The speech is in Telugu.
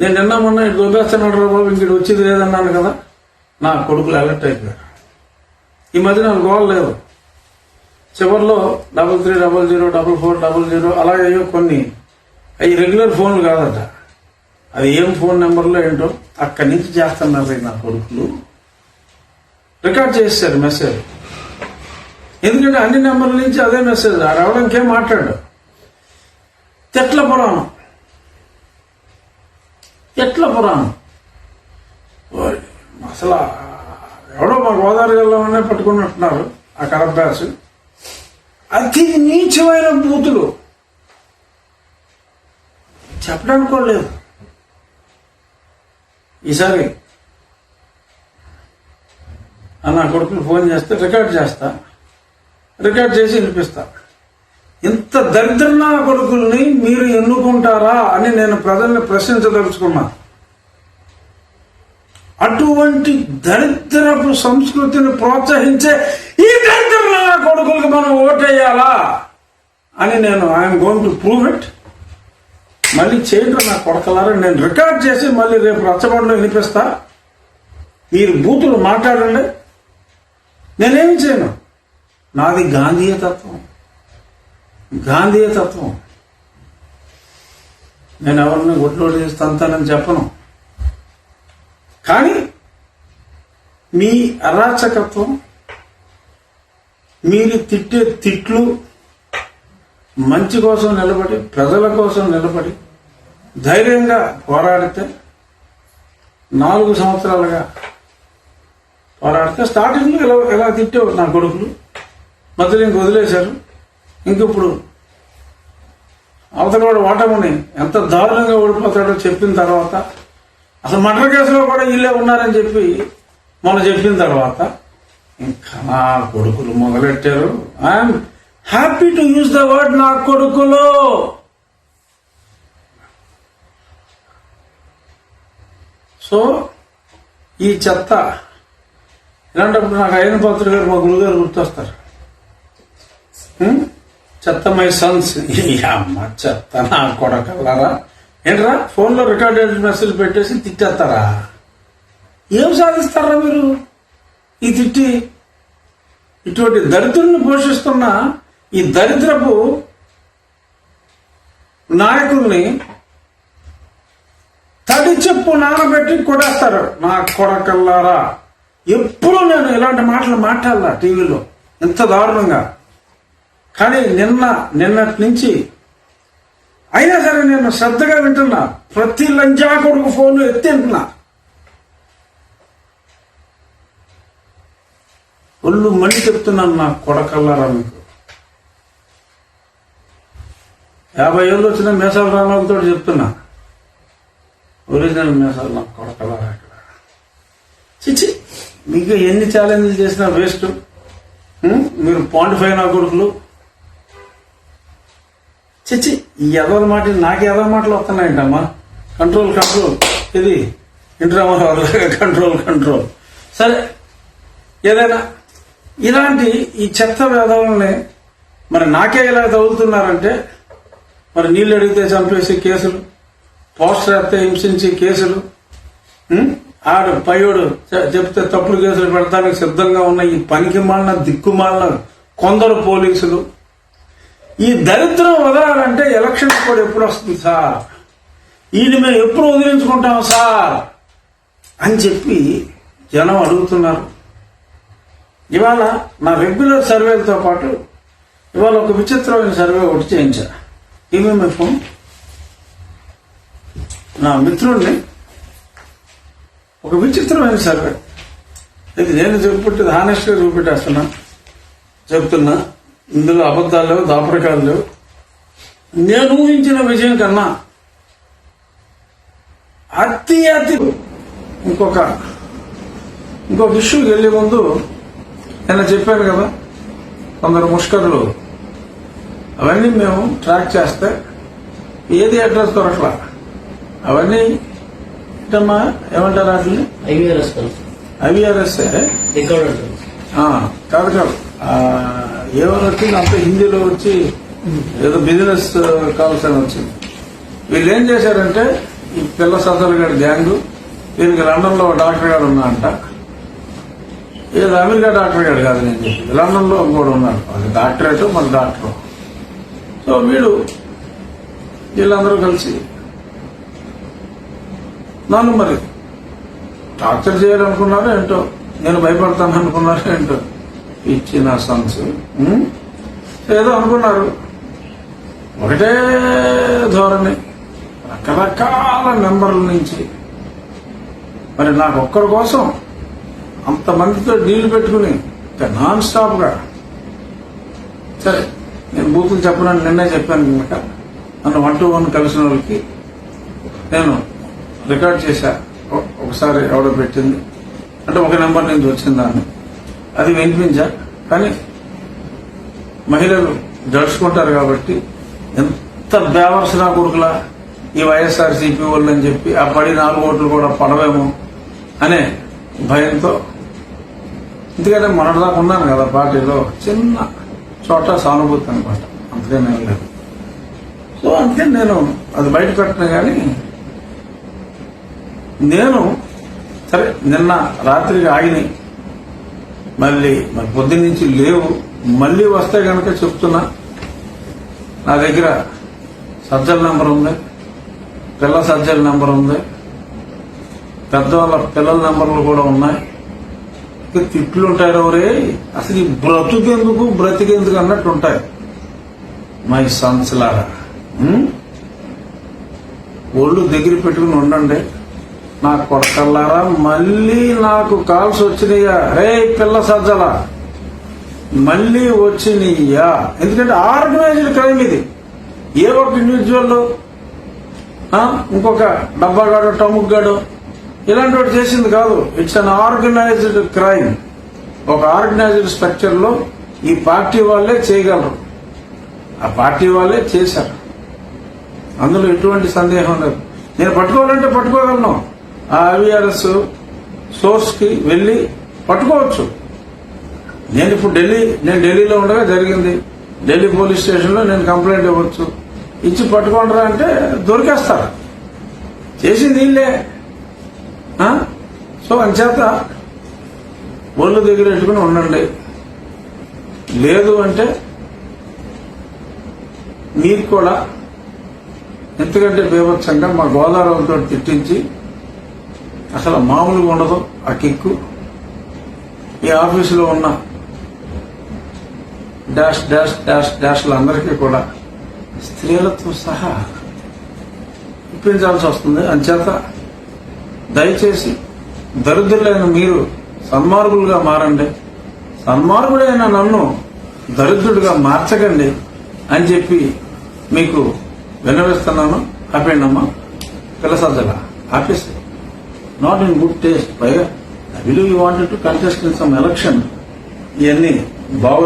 నేను నిన్న మొన్న ఇటు దొబ్బేస్తున్నాడు రా బాబు ఇంకటి వచ్చేది లేదన్నాను కదా. నా కొడుకులు అలర్ట్ అయిపోయారు. ఈ మధ్య నాకు గోల్ లేదు. చివరిలో double three double zero double four double zero అలాగే కొన్ని. అవి రెగ్యులర్ ఫోన్లు కాదట. అది ఏం ఫోన్ నెంబర్లో ఏంటో అక్కడి నుంచి చేస్తున్నారు నా కొడుకులు. రికార్డ్ చేశారు మెసేజ్ ఎందుకంటే అన్ని నెంబర్ల నుంచి అదే మెసేజ్ రావడానికి ఏం మాట్లాడు. తెట్ల పురాణం. ఎట్ల పురాణం? అసలు ఎవడో మా గోదావరి జిల్లాలోనే పట్టుకున్నట్టున్నారు ఆ కరబ్బాస్ అతి నీచమైన బూతులు చెప్పడానికి కూడా లేదు. ఈసారి నా కొడుకులు ఫోన్ చేస్తే రికార్డ్ చేస్తా. రికార్డ్ చేసి వినిపిస్తా. ఇంత దరిద్ర కొడుకుల్ని మీరు ఎన్నుకుంటారా అని నేను ప్రజల్ని ప్రశ్నించదలుచుకున్నా. అటువంటి దరిద్రపు సంస్కృతిని ప్రోత్సహించే ఈ దరిద్రనా కొడుకులకు మనం ఓటేయాలా అని నేను I'm going to prove it మళ్ళీ చేయటం నా కొడకలారా నేను రికార్డ్ చేసి మళ్ళీ రేపు రచ్చబండలో వినిపిస్తా. మీరు బూతులు మాట్లాడండి. నేనేం చేయను? నాది గాంధీయ తత్వం. గాంధీయ తత్వం. నేను ఎవరిని గుడ్లోడు చేసి తంతానని చెప్పను. కానీ మీ అరాచకత్వం మీరు తిట్టే తిట్లు మంచి కోసం నిలబడి ప్రజల కోసం నిలబడి ధైర్యంగా పోరాడితే నాలుగు సంవత్సరాలుగా పోరాడితే స్టార్టింగ్లో ఎలా ఎలా తిట్టావు నా కొడుకులు? మధ్యలో ఇంక వదిలేశారు. ఇంక ఇప్పుడు అవతల వాడు వాటముని ఎంత దారుణంగా ఓడిపోతాడో చెప్పిన తర్వాత అసలు మర్డర్ కేసులో కూడా వీళ్ళే ఉన్నారని చెప్పి మనం చెప్పిన తర్వాత ఇంకా నా కొడుకులు మొదలెట్టారు. I'm happy to use the word నా కొడుకులు. సో ఈ చెత్త ఇలాంటప్పుడు నాకు అయిన పాత్ర గారు మా గురుగారు గుర్తొస్తారు. Hmm? చెత్త మై సన్స్. ఈ అమ్మ చెత్త నా కొడకల్లారా ఏంట్రా? ఫోన్లో రికార్డెడ్ మెసేజ్ పెట్టేసి తిట్టేస్తారా? ఏం సాధిస్తారా మీరు? ఈ తిట్టి ఇటువంటి దరిద్రుని పోషిస్తున్న ఈ దరిద్రపు నాయకుల్ని తడి చెప్పు నానబెట్టి కొడేస్తారు. నా కొడకల్లారా? ఎప్పుడు నేను ఇలాంటి మాటలు మాట్లాడాల టీవీలో. ఎంత దారుణంగా. కానీ నిన్న నిన్నటి నుంచి అయినా సరే నేను శ్రద్ధగా వింటున్నా. ప్రతి లంజా కొడుకు ఫోన్ ఎత్తింటున్నా ఒళ్ళు మళ్ళీ చెప్తున్నాను నా కొడకల్లారా మీకు. యాభై ఏళ్ళు వచ్చిన మేసాల రామాలతో చెప్తున్నా. ఒరిజినల్ మేసాలు నా కొడకల్లారా ఇక్కడ. చిచి మీకు ఎన్ని ఛాలెంజ్లు చేసినా వేస్ట్ మీరు పాయింట్ ఫైవ్ నా కొడుకులు. చిచ్చి ఈ ఎదవ మాట నాకు ఎదవ మాటలు వస్తున్నాయంటమ్మా? కంట్రోల్ కంట్రోల్ ఇది ఇంటరామా కంట్రోల్ కంట్రోల్ సరే ఏదైనా ఇలాంటి ఈ చెత్త వేదవుల్ని మరి నాకే ఇలా తగులుతున్నారంటే మరి నీళ్ళు అడిగితే చంపేసి కేసులు పోస్టర్ వేస్తే హింసించి కేసులు ఆడు పయోడు చెప్తే తప్పుడు కేసులు పెడతానికి సిద్ధంగా ఉన్న ఈ పనికి మాలిన దిక్కుమాలిన కొందరు పోలీసులు ఈ దరిద్రం వదలాలంటే ఎలక్షన్ కూడా ఎప్పుడు వస్తుంది సార్? ఈయన మేము ఎప్పుడు వదిలించుకుంటాం సార్? అని చెప్పి జనం అడుగుతున్నారు. ఇవాళ నా రెగ్యులర్ సర్వేలతో పాటు ఇవాళ ఒక విచిత్రమైన సర్వే ఒకటి చేయించా. ఏమేమి ఫోన్? నా మిత్రుడిని ఒక విచిత్రమైన సర్వే. ఇది నేను చెప్పుకుంటే హానెస్ట్గా చూపెట్టేస్తున్నా. చెప్తున్నా. ఇందులో అబద్ధాలు లేవు దాపరికాలు. లేవు నేను ఊహించిన విజయం కన్నా అతి అతి ఇంకొక ఇంకొక ఇష్యూకి వెళ్ళే ముందు నిన్న చెప్పాను కదా కొందరు ముష్కరులు అవన్నీ మేము ట్రాక్ చేస్తే ఏది అడ్రస్ దొరకలా అవన్నీ ఏంటమ్మా ఏమంటారు వాటిని? ఐవీఆర్ఎస్ ఐవీఆర్ఎస్ కాదు కాదు. ఏమైనా వచ్చింది అంత హిందీలో వచ్చి ఏదో బిజినెస్ కాల్స్ uh, అని వచ్చింది. వీళ్ళు ఏం చేశారంటే ఈ పిల్ల సదరు గారి గ్యాంగ్ దీనికి లండన్లో ఒక డాక్టర్ గారు ఉన్నా అంట ఏదో అమెరికా డాక్టర్ గారు కాదు నేను చెప్పి లండన్లో కూడా ఉన్నాడు. అది డాక్టరేట్ మన డాక్టర్. సో వీడు వీళ్ళందరూ కలిసి నన్ను మరి టార్చర్ చేయాలనుకున్నారో ఏంటో నేను భయపడతాను అనుకున్నారో ఏంటో ఇచ్చిన సన్స్ ఏదో అనుకున్నారు. ఒకటే ధోరణి. రకరకాల నెంబర్ల నుంచి. మరి నాకు ఒక్కడి కోసం అంతమందితో డీల్ పెట్టుకుని నాన్ స్టాప్గా సరే నేను బూతులు చెప్పనని నిన్నే చెప్పాను కనుక నన్ను వన్ టు వన్ కలిసిన వాళ్ళకి నేను రికార్డ్ చేశా. ఒకసారి ఎవడో పెట్టింది. అంటే ఒక నెంబర్ నుంచి వచ్చిందాన్ని అది వినిపించా. కానీ మహిళలు దడుచుకుంటారు కాబట్టి ఎంత బేవర్స్ నా కొడుకులా ఈ వైఎస్ఆర్ సిపి వాళ్ళు అని చెప్పి ఆ పడి నాలుగు ఓట్లు కూడా పడవేమో అనే భయంతో ఎందుకంటే మొన్నటిదాకా ఉన్నాను కదా పార్టీలో చిన్న చోట సానుభూతి అనమాట అంతకనే లేదు. సో అందుకని నేను అది బయట పెట్టినా కానీ నేను సరే నిన్న రాత్రికి ఆగినాయి. మళ్ళీ మరి పొద్దున్న నుంచి లేవు. మళ్ళీ వస్తే కనుక చెప్తున్నా నా దగ్గర సజ్జల నెంబర్ ఉంది పిల్ల సజ్జల నెంబర్ ఉంది పెద్దవాళ్ళ పిల్లల నెంబర్లు కూడా ఉన్నాయి. తిట్లు ఉంటాయి ఎవరే అసలు ఈ బ్రతుకెందుకు బ్రతికెందుకు అన్నట్టు ఉంటాయి. మై సన్స్ లాగా ఒళ్ళు దగ్గర పెట్టుకుని ఉండండి. నా కొడకల్లారా మళ్ళీ నాకు కాల్స్ వచ్చినాయా రే పిల్ల సజ్జల. మళ్ళీ వచ్చినాయా ఎందుకంటే ఆర్గనైజ్డ్ క్రైమ్ ఇది. ఏ ఒక ఇండివిజువల్ ఇంకొక డబ్బాగాడు టముగ్గాడు ఇలాంటి వాడు చేసింది కాదు. ఇట్స్ అన్ ఆర్గనైజ్డ్ క్రైమ్ ఒక ఆర్గనైజ్డ్ స్ట్రక్చర్లో ఈ పార్టీ వాళ్ళే చేయగలరు. ఆ పార్టీ వాళ్ళే చేశారు. అందులో ఎటువంటి సందేహం లేదు. నేను పట్టుకోవాలంటే పట్టుకోగలను. ఆ ఐవీఆర్ఎస్ సోర్స్కి వెళ్ళి పట్టుకోవచ్చు. నేను ఇప్పుడు ఢిల్లీ నేను ఢిల్లీలో ఉండగా జరిగింది. ఢిల్లీ పోలీస్ స్టేషన్లో నేను కంప్లైంట్ ఇవ్వచ్చు. ఇచ్చి పట్టుకోండిరా అంటే దొరికేస్తారు. చేసింది వీళ్ళే. సో అంచేత ఒళ్ళు దగ్గర పెట్టుకుని ఉండండి. లేదు అంటే మీరు కూడా ఎందుకంటే బీభత్సంగా మా గోదావరితో తిట్టించి అసలు మామూలుగా ఉండదు ఆ కిక్కు. ఈ ఆఫీసులో ఉన్న డాష్ డాష్ డాష్ డాష్లందరికీ కూడా స్త్రీలతో సహా ఇప్పించాల్సి వస్తుంది. అంచేత దయచేసి దరిద్రులైన మీరు సన్మార్గులుగా మారండి. సన్మార్గుడైన నన్ను దరిద్రుడిగా మార్చకండి అని చెప్పి మీకు వినవిస్తున్నాను అమ్మ పిల్లసజ్జల ఆపేసి నాట్ ఇన్ గుడ్ టేస్ట్ పైగా I believe you wanted to contest in some election ఇవన్నీ బాగోదు